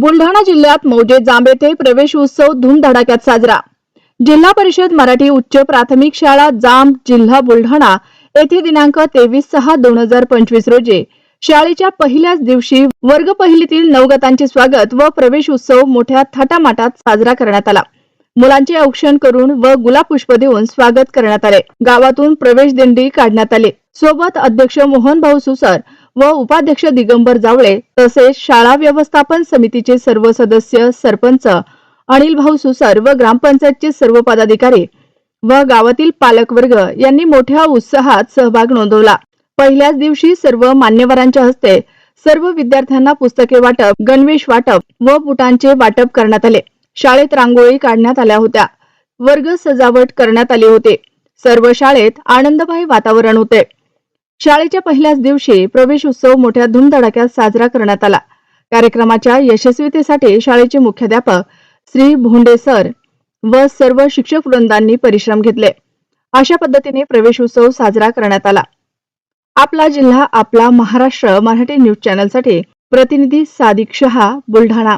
बुलढाणा जिल्ह्यात मौजे जांब येथे प्रवेश उत्सव धूमधडाक्यात साजरा. जिल्हा परिषद मराठी उच्च प्राथमिक शाळा जांब जिल्हा बुलढाणा येथे दिनांक तेवीस सहा दोन हजार पंचवीस रोजी शाळेच्या पहिल्याच दिवशी वर्ग पहिलीतील नवगतांचे स्वागत व प्रवेश उत्सव मोठ्या थाटामाटात साजरा करण्यात आला. मुलांचे औक्षण करून व गुलाब पुष्प देऊन स्वागत करण्यात आले. गावातून प्रवेश दिंडी काढण्यात आली. सोबत अध्यक्ष मोहन भाऊ सुसर व उपाध्यक्ष दिगंबर जावळे तसेच शाळा व्यवस्थापन समितीचे सर्व सदस्य सरपंच अनिल भाऊ सुसर व ग्रामपंचायतचे सर्व पदाधिकारी व गावातील पालकवर्ग यांनी मोठ्या उत्साहात सहभाग नोंदवला. पहिल्याच दिवशी सर्व मान्यवरांच्या हस्ते सर्व विद्यार्थ्यांना पुस्तके वाटप गणवेश वाटप व बुटांचे वाटप करण्यात आले. शाळेत रांगोळी काढण्यात आल्या होत्या. वर्ग सजावट करण्यात आली होते. सर्व शाळेत आनंदमय वातावरण होते. शाळेच्या पहिल्याच दिवशी प्रवेश उत्सव मोठ्या धुमधडाक्यात साजरा करण्यात आला. कार्यक्रमाच्या यशस्वीतेसाठी शाळेचे मुख्याध्यापक श्री भोंडे सर व सर्व शिक्षक वृंदांनी परिश्रम घेतले. अशा पद्धतीने प्रवेश उत्सव साजरा करण्यात आला. आपला जिल्हा आपला महाराष्ट्र मराठी न्यूज चॅनलसाठी प्रतिनिधी सादिक शहा बुलढाणा.